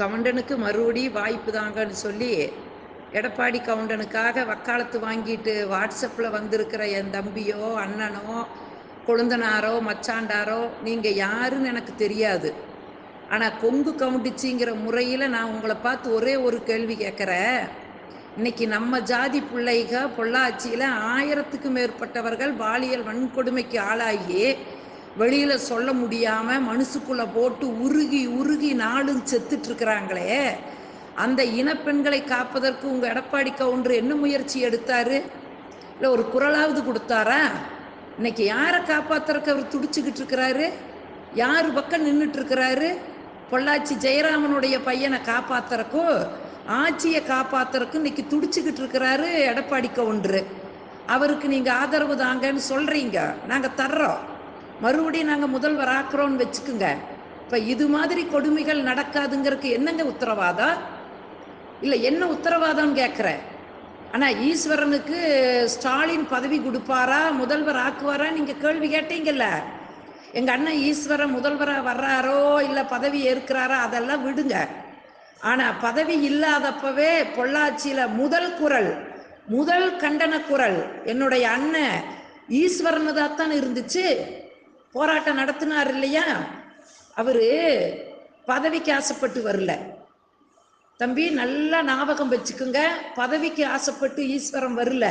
கவுண்டனுக்கு மறுபடி வாய்ப்பு தாங்கன்னு சொல்லி எடப்பாடி கவுண்டனுக்காக வக்காலத்து வாங்கிட்டு வாட்ஸ்அப்பில் வந்திருக்கிற என் தம்பியோ அண்ணனோ கொழுந்தனாரோ மச்சாண்டாரோ நீங்கள் யாருன்னு எனக்கு தெரியாது. ஆனால் கொங்கு கவுண்டிச்சிங்கிற முறையில் நான் உங்களை பார்த்து ஒரே ஒரு கேள்வி கேட்குறேன். இன்னைக்கு நம்ம ஜாதி பிள்ளைக பொள்ளாச்சியில் ஆயிரத்துக்கு மேற்பட்டவர்கள் பாலியல் வன்கொடுமைக்கு ஆளாகி வெளியில் சொல்ல முடியாமல் மனசுக்குள்ளே போட்டு உருகி உருகி நாளும் செத்துட்டு இருக்கிறாங்களே அந்த இனப்பெண்களை காப்பதற்கு உங்கள் எடப்பாடி கவுண்டர் என்ன முயற்சி எடுத்தாரு? இல்லை ஒரு குரலாவது கொடுத்தாரா? இன்னைக்கு யாரை காப்பாத்துறதுக்கு அவர் துடிச்சுக்கிட்டு இருக்கிறாரு யார் பக்கம் நின்றுட்டு இருக்கிறாரு பொள்ளாச்சி ஜெயராமனுடைய பையனை காப்பாத்துறக்கும் ஆட்சியை காப்பாத்துறக்கும் இன்னைக்கு துடிச்சுக்கிட்டு இருக்கிறாரு எடப்பாடி கவுண்டரு. அவருக்கு நீங்கள் ஆதரவு தாங்கன்னு சொல்கிறீங்க நாங்கள் தர்றோம். மறுபடியும் நாங்கள் முதல்வர் ஆக்குறோம்னு வச்சுக்குங்க. இப்போ இது மாதிரி கொடுமைகள் நடக்காதுங்கிறதுக்கு என்னங்க உத்தரவாதம்? இல்லை என்ன உத்தரவாதம்னு கேட்குறேன் ஆனால் ஈஸ்வரனுக்கு ஸ்டாலின் பதவி கொடுப்பாரா? முதல்வர் ஆக்குவாரா? நீங்கள் கேள்வி கேட்டீங்கல்ல. எங்கள் அண்ணன் ஈஸ்வரன் முதல்வராக வர்றாரோ? இல்லை பதவி ஏற்கிறாரா? அதெல்லாம் விடுங்க. ஆனால் பதவி இல்லாதப்பவே பொள்ளாச்சியில் முதல் குரல் முதல் கண்டன குரல் என்னுடைய அண்ணன் ஈஸ்வரனு தான் இருந்துச்சு. போராட்டம் நடத்தினார் இல்லையா? அவரு பதவிக்கு ஆசைப்பட்டு வரல. தம்பி நல்லா ஞாபகம் வச்சுக்குங்க. பதவிக்கு ஆசைப்பட்டு ஈஸ்வரன் வரல.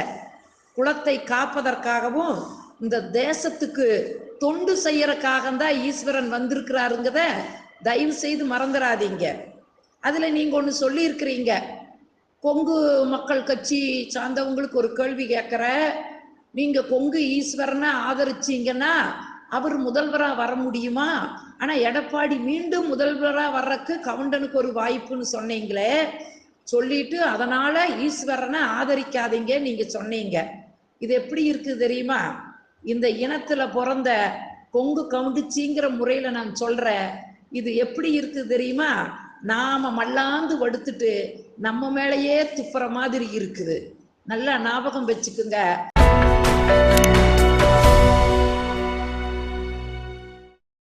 குலத்தை காப்பதற்காகவும் இந்த தேசத்துக்கு தொண்டு செய்யறக்காக தான் ஈஸ்வரன் வந்திருக்கிறாருங்கிறத தயவு செய்து மறந்துடாதீங்க அதில் நீங்கள் ஒன்று சொல்லியிருக்கிறீங்க. கொங்கு மக்கள் கட்சி சார்ந்தவங்களுக்கு ஒரு கேள்வி கேட்குற நீங்கள் கொங்கு ஈஸ்வரனை ஆதரிச்சீங்கன்னா அவர் முதல்வராக வர முடியுமா? ஆனால் எடப்பாடி மீண்டும் முதல்வராக வர்றக்கு கவுண்டனுக்கு ஒரு வாய்ப்புன்னு சொன்னீங்களே சொல்லிட்டு அதனால ஈஸ்வரனை ஆதரிக்காதீங்க நீங்க சொன்னீங்க. இது எப்படி இருக்கு தெரியுமா? இந்த இனத்துல பிறந்த கொங்கு கவுண்டுச்சிங்கிற முறையில நான் சொல்றேன். இது எப்படி இருக்கு தெரியுமா? நாம மல்லாந்து வடுத்துட்டு நம்ம மேலேயே துப்புற மாதிரி இருக்குது. நல்லா ஞாபகம் வச்சுக்குங்க.